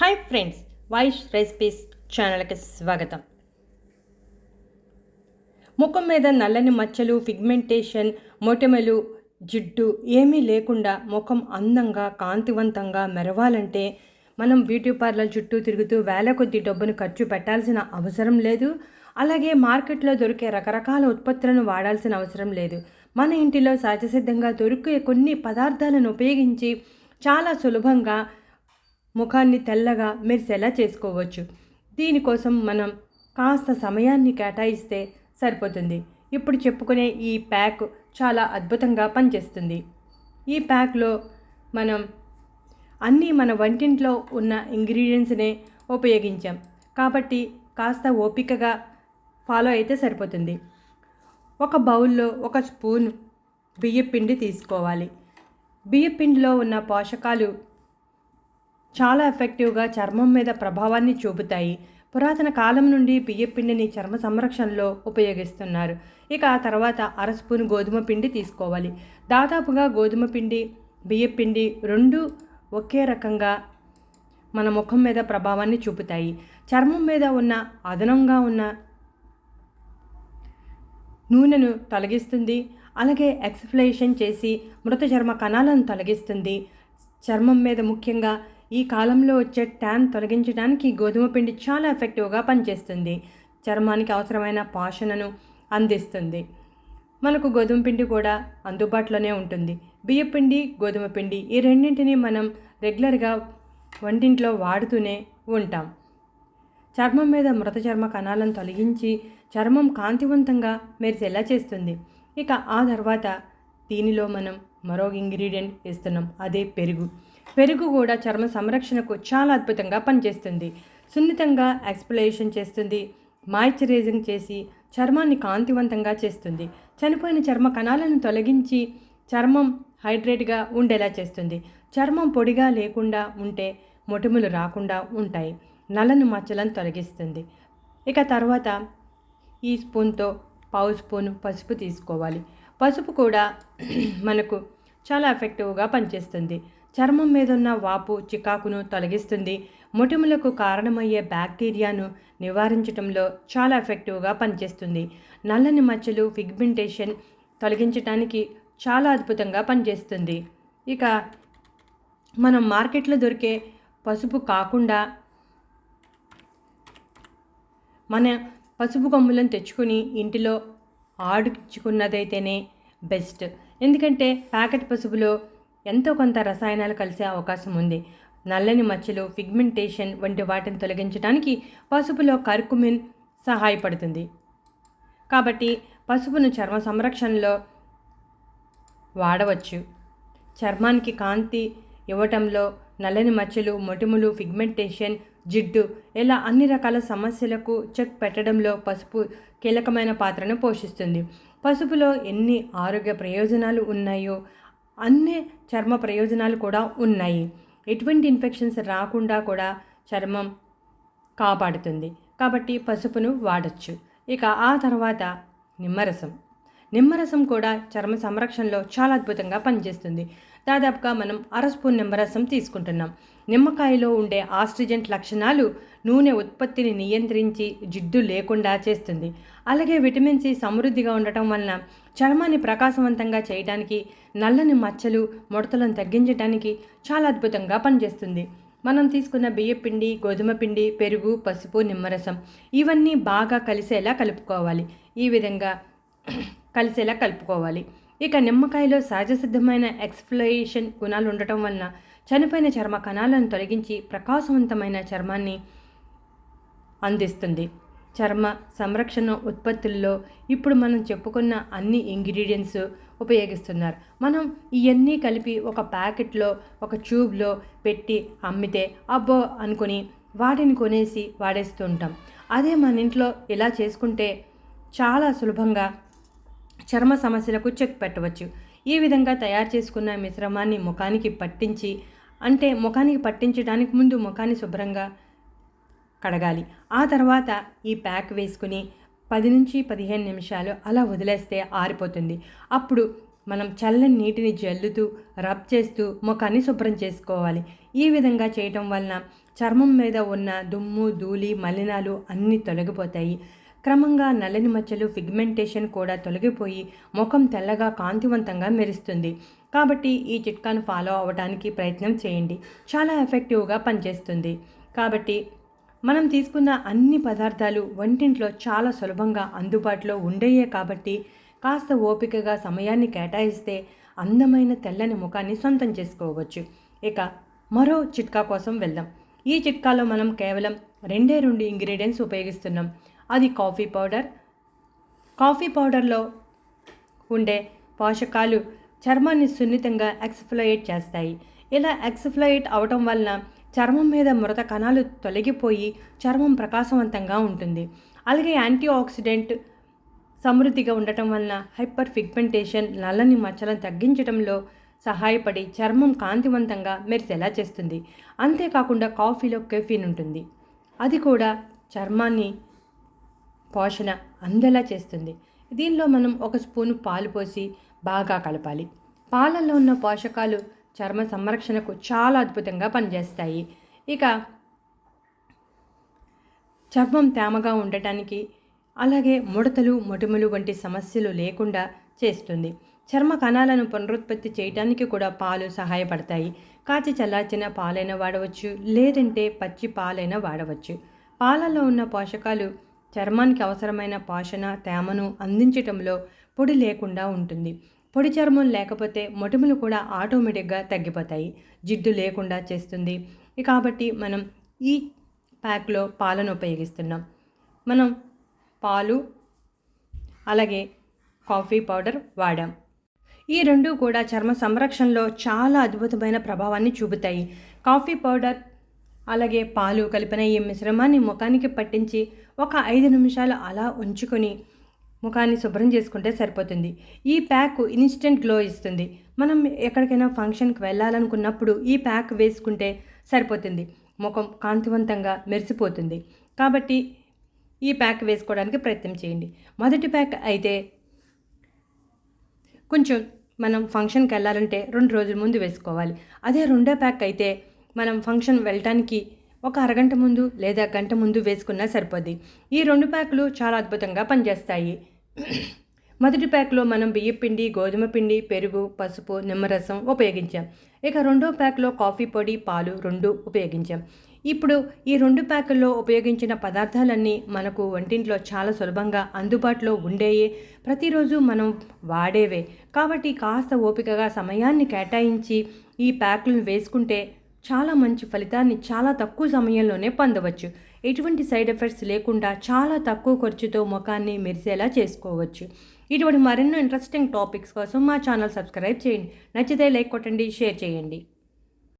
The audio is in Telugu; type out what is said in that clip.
హాయ్ ఫ్రెండ్స్ వైష్ రెసిపీస్ ఛానల్కి స్వాగతం. ముఖం మీద నల్లని మచ్చలు పిగ్మెంటేషన్ మొటిమలు జిడ్డు ఏమీ లేకుండా ముఖం అందంగా కాంతివంతంగా మెరవాలంటే మనం బ్యూటీ పార్లర్ చుట్టూ తిరుగుతూ వేల కొద్ది డబ్బును ఖర్చు పెట్టాల్సిన అవసరం లేదు. అలాగే మార్కెట్లో దొరికే రకరకాల ఉత్పత్తులను వాడాల్సిన అవసరం లేదు. మన ఇంటిలో సహజసిద్ధంగా దొరికే కొన్ని పదార్థాలను ఉపయోగించి చాలా సులభంగా ముఖాన్ని తెల్లగా మెరిసేలా చేసుకోవచ్చు. దీనికోసం మనం కాస్త సమయాన్ని కేటాయిస్తే సరిపోతుంది. ఇప్పుడు చెప్పుకునే ఈ ప్యాక్ చాలా అద్భుతంగా పనిచేస్తుంది. ఈ ప్యాక్లో మనం అన్నీ మన వంటింట్లో ఉన్న ఇంగ్రీడియంట్స్నే ఉపయోగించాం. కాబట్టి కాస్త ఓపికగా ఫాలో అయితే సరిపోతుంది. ఒక బౌల్లో ఒక స్పూన్ బియ్యపిండి తీసుకోవాలి. బియ్యపిండిలో ఉన్న పోషకాలు చాలా ఎఫెక్టివ్గా చర్మం మీద ప్రభావాన్ని చూపుతాయి. పురాతన కాలం నుండి బియ్యపిండిని చర్మ సంరక్షణలో ఉపయోగిస్తున్నారు. ఇక ఆ తర్వాత అర స్పూన్ గోధుమ పిండి తీసుకోవాలి. దాదాపుగా గోధుమ పిండి బియ్యపిండి రెండు ఒకే రకంగా మన ముఖం మీద ప్రభావాన్ని చూపుతాయి. చర్మం మీద ఉన్న అదనంగా ఉన్న నూనెను తొలగిస్తుంది. అలాగే ఎక్స్ఫ్లేషన్ చేసి మృత చర్మ కణాలను తొలగిస్తుంది. చర్మం మీద ముఖ్యంగా ఈ కాలంలో వచ్చే ట్యాన్ తొలగించడానికి గోధుమ పిండి చాలా ఎఫెక్టివ్గా పనిచేస్తుంది. చర్మానికి అవసరమైన పోషణను అందిస్తుంది. మనకు గోధుమ పిండి కూడా అందుబాటులోనే ఉంటుంది. బియ్యపిండి గోధుమ పిండి ఈ రెండింటిని మనం రెగ్యులర్గా వంటింట్లో వాడుతూనే ఉంటాం. చర్మం మీద మృత చర్మ కణాలను తొలగించి చర్మం కాంతివంతంగా మెరిసేలా చేస్తుంది. ఇక ఆ తర్వాత దీనిలో మనం మరో ఇంగ్రీడియంట్ ఇస్తున్నాం అదే పెరుగు. పెరుగు కూడా చర్మ సంరక్షణకు చాలా అద్భుతంగా పనిచేస్తుంది. సున్నితంగా ఎక్స్ప్లేషన్ చేస్తుంది. మాయిశ్చరైజింగ్ చేసి చర్మాన్ని కాంతివంతంగా చేస్తుంది. చనిపోయిన చర్మ కణాలను తొలగించి చర్మం హైడ్రేట్గా ఉండేలా చేస్తుంది. చర్మం పొడిగా లేకుండా ఉంటే మొటిములు రాకుండా ఉంటాయి. నలను మచ్చలను తొలగిస్తుంది. ఇక తర్వాత ఈ స్పూన్తో పావు స్పూన్ పసుపు తీసుకోవాలి. పసుపు కూడా మనకు చాలా ఎఫెక్టివ్గా పనిచేస్తుంది. చర్మం మీదున్న వాపు చికాకును తొలగిస్తుంది. మొటిములకు కారణమయ్యే బ్యాక్టీరియాను నివారించడంలో చాలా ఎఫెక్టివ్గా పనిచేస్తుంది. నల్లని మచ్చలు పిగ్మెంటేషన్ తొలగించడానికి చాలా అద్భుతంగా పనిచేస్తుంది. ఇక మనం మార్కెట్లో దొరికే పసుపు కాకుండా మన పసుపు కొమ్ములను తెచ్చుకొని ఇంటిలో ఆడుచుకున్నదైతేనే బెస్ట్. ఎందుకంటే ప్యాకెట్ పసుపులో ఎంతో కొంత రసాయనాలు కలిసే అవకాశం ఉంది. నల్లని మచ్చలు పిగ్మెంటేషన్ వంటి వాటిని తొలగించడానికి పసుపులో కర్కుమిన్ సహాయపడుతుంది. కాబట్టి పసుపును చర్మ సంరక్షణలో వాడవచ్చు. చర్మానికి కాంతి ఇవ్వటంలో నల్లని మచ్చలు మొటిములు పిగ్మెంటేషన్ జిడ్డు ఇలా అన్ని రకాల సమస్యలకు చెక్ పెట్టడంలో పసుపు కీలకమైన పాత్రను పోషిస్తుంది. పసుపులో ఎన్ని ఆరోగ్య ప్రయోజనాలు ఉన్నాయో అన్ని చర్మ ప్రయోజనాలు కూడా ఉన్నాయి. ఎటువంటి ఇన్ఫెక్షన్స్ రాకుండా కూడా చర్మం కాపాడుతుంది. కాబట్టి పసుపును వాడచ్చు. ఇక ఆ తర్వాత నిమ్మరసం. నిమ్మరసం కూడా చర్మ సంరక్షణలో చాలా అద్భుతంగా పనిచేస్తుంది. దాదాపుగా మనం అర స్పూన్ నిమ్మరసం తీసుకుంటున్నాం. నిమ్మకాయలో ఉండే ఆస్ట్రిజెంట్ లక్షణాలు నూనె ఉత్పత్తిని నియంత్రించి జిడ్డు లేకుండా చేస్తుంది. అలాగే విటమిన్ సి సమృద్ధిగా ఉండటం వలన చర్మాన్ని ప్రకాశవంతంగా చేయడానికి నల్లని మచ్చలు ముడతలను తగ్గించడానికి చాలా అద్భుతంగా పనిచేస్తుంది. మనం తీసుకున్న బియ్యపిండి గోధుమ పిండి పెరుగు పసుపు నిమ్మరసం ఇవన్నీ బాగా కలిసేలా కలుపుకోవాలి. ఈ విధంగా కలిసేలా కలుపుకోవాలి. ఇక నిమ్మకాయలో సహజ సిద్ధమైన ఎక్స్ఫ్లయేషన్ గుణాలు ఉండటం వలన చనిపోయిన చర్మ కణాలను తొలగించి ప్రకాశవంతమైన చర్మాన్ని అందిస్తుంది. చర్మ సంరక్షణ ఉత్పత్తుల్లో ఇప్పుడు మనం చెప్పుకున్న అన్ని ఇంగ్రీడియంట్స్ ఉపయోగిస్తున్నారు. మనం ఇవన్నీ కలిపి ఒక ప్యాకెట్లో ఒక ట్యూబ్లో పెట్టి అమ్మితే అబ్బో అనుకుని వాటిని కొనేసి వాడేస్తూ ఉంటాం. అదే మన ఇంట్లో ఇలా చేసుకుంటే చాలా సులభంగా చర్మ సమస్యలకు చెక్ పెట్టవచ్చు. ఈ విధంగా తయారు చేసుకున్న మిశ్రమాన్ని ముఖానికి పట్టించి అంటే ముఖానికి పట్టించడానికి ముందు ముఖాన్ని శుభ్రంగా కడగాలి. ఆ తర్వాత ఈ ప్యాక్ వేసుకుని పది నుంచి పదిహేను నిమిషాలు అలా వదిలేస్తే ఆరిపోతుంది. అప్పుడు మనం చల్లని నీటిని జల్లుతూ రబ్ చేస్తూ ముఖాన్ని శుభ్రం చేసుకోవాలి. ఈ విధంగా చేయటం వలన చర్మం మీద ఉన్న దుమ్ము ధూళి మలినాలు అన్నీ తొలగిపోతాయి. క్రమంగా నల్లని మచ్చలు పిగ్మెంటేషన్ కూడా తొలగిపోయి ముఖం తెల్లగా కాంతివంతంగా మెరుస్తుంది. కాబట్టి ఈ చిట్కాను ఫాలో అవ్వడానికి ప్రయత్నం చేయండి. చాలా ఎఫెక్టివ్గా పనిచేస్తుంది. కాబట్టి మనం తీసుకున్న అన్ని పదార్థాలు వంటింట్లో చాలా సులభంగా అందుబాటులో ఉండేయే కాబట్టి కాస్త ఓపికగా సమయాన్ని కేటాయిస్తే అందమైన తెల్లని ముఖాన్ని సొంతం చేసుకోవచ్చు. ఇక మరో చిట్కా కోసం వెళ్దాం. ఈ చిట్కాలో మనం కేవలం రెండే రెండు ఇంగ్రీడియంట్స్ ఉపయోగిస్తున్నాం. అది కాఫీ పౌడర్. కాఫీ పౌడర్లో ఉండే పోషకాలు చర్మాన్ని సున్నితంగా ఎక్స్ఫ్లయేట్ చేస్తాయి. ఇలా ఎక్స్ఫ్లయేట్ అవటం వలన చర్మం మీద మృత కణాలు తొలగిపోయి చర్మం ప్రకాశవంతంగా ఉంటుంది. అలాగే యాంటీ ఆక్సిడెంట్ సమృద్ధిగా ఉండటం వలన హైపర్ పిగ్మెంటేషన్ నల్లని మచ్చలను తగ్గించడంలో సహాయపడి చర్మం కాంతివంతంగా మెరిసేలా చేస్తుంది. అంతేకాకుండా కాఫీలో కెఫీన్ ఉంటుంది. అది కూడా చర్మాన్ని పోషణ అందేలా చేస్తుంది. దీనిలో మనం ఒక స్పూను పాలు పోసి బాగా కలపాలి. పాలల్లో ఉన్న పోషకాలు చర్మ సంరక్షణకు చాలా అద్భుతంగా పనిచేస్తాయి. ఇక చర్మం తేమగా ఉండటానికి అలాగే ముడతలు మొటిమలు వంటి సమస్యలు లేకుండా చేస్తుంది. చర్మ కణాలను పునరుత్పత్తి చేయడానికి కూడా పాలు సహాయపడతాయి. కాచి చల్లార్చిన పాలైనా వాడవచ్చు లేదంటే పచ్చి పాలైనా వాడవచ్చు. పాలలో ఉన్న పోషకాలు చర్మానికి అవసరమైన పాషణ తేమను అందించటంలో పొడి లేకుండా ఉంటుంది. పొడి చర్మం లేకపోతే మొటిమలు కూడా ఆటోమేటిక్గా తగ్గిపోతాయి. జిడ్డు లేకుండా చేస్తుంది. కాబట్టి మనం ఈ ప్యాక్లో పాలను ఉపయోగిస్తున్నాం. మనం పాలు అలాగే కాఫీ పౌడర్ వాడాం. ఈ రెండు కూడా చర్మ సంరక్షణలో చాలా అద్భుతమైన ప్రభావాన్ని చూపుతాయి. కాఫీ పౌడర్ అలాగే పాలు కలిపిన ఈ మిశ్రమాన్ని ముఖానికి పట్టించి ఒక ఐదు నిమిషాలు అలా ఉంచుకొని ముఖాన్ని శుభ్రం చేసుకుంటే సరిపోతుంది. ఈ ప్యాక్ ఇన్స్టెంట్ గ్లో ఇస్తుంది. మనం ఎక్కడికైనా ఫంక్షన్కి వెళ్ళాలనుకున్నప్పుడు ఈ ప్యాక్ వేసుకుంటే సరిపోతుంది. ముఖం కాంతివంతంగా మెరిసిపోతుంది. కాబట్టి ఈ ప్యాక్ వేసుకోవడానికి ప్రయత్నం చేయండి. మొదటి ప్యాక్ అయితే కొంచెం మనం ఫంక్షన్కి వెళ్ళాలంటే రెండు రోజుల ముందు వేసుకోవాలి. అదే రెండో ప్యాక్ అయితే మనం ఫంక్షన్ వెళ్ళటానికి ఒక అరగంట ముందు లేదా గంట ముందు వేసుకున్నా సరిపోద్ది. ఈ రెండు ప్యాకులు చాలా అద్భుతంగా పనిచేస్తాయి. మొదటి ప్యాక్లో మనం బియ్య పిండి గోధుమ పిండి పెరుగు పసుపు నిమ్మరసం ఉపయోగించాం. ఇక రెండో ప్యాక్లో కాఫీ పొడి పాలు రెండు ఉపయోగించాం. ఇప్పుడు ఈ రెండు ప్యాకుల్లో ఉపయోగించిన పదార్థాలన్నీ మనకు వంటింట్లో చాలా సులభంగా అందుబాటులో ఉండేయే ప్రతిరోజు మనం వాడేవే. కాబట్టి కాస్త ఓపికగా సమయాన్ని కేటాయించి ఈ ప్యాకులను వేసుకుంటే చాలా మంచి ఫలితాన్ని చాలా తక్కువ సమయంలోనే పొందవచ్చు. ఎటువంటి సైడ్ ఎఫెక్ట్స్ లేకుండా చాలా తక్కువ ఖర్చుతో ముఖాన్ని మెరిసేలా చేసుకోవచ్చు. ఇటువంటి మరెన్నో ఇంట్రెస్టింగ్ టాపిక్స్ కోసం మా ఛానల్ సబ్స్క్రైబ్ చేయండి. నచ్చితే లైక్ కొట్టండి షేర్ చేయండి.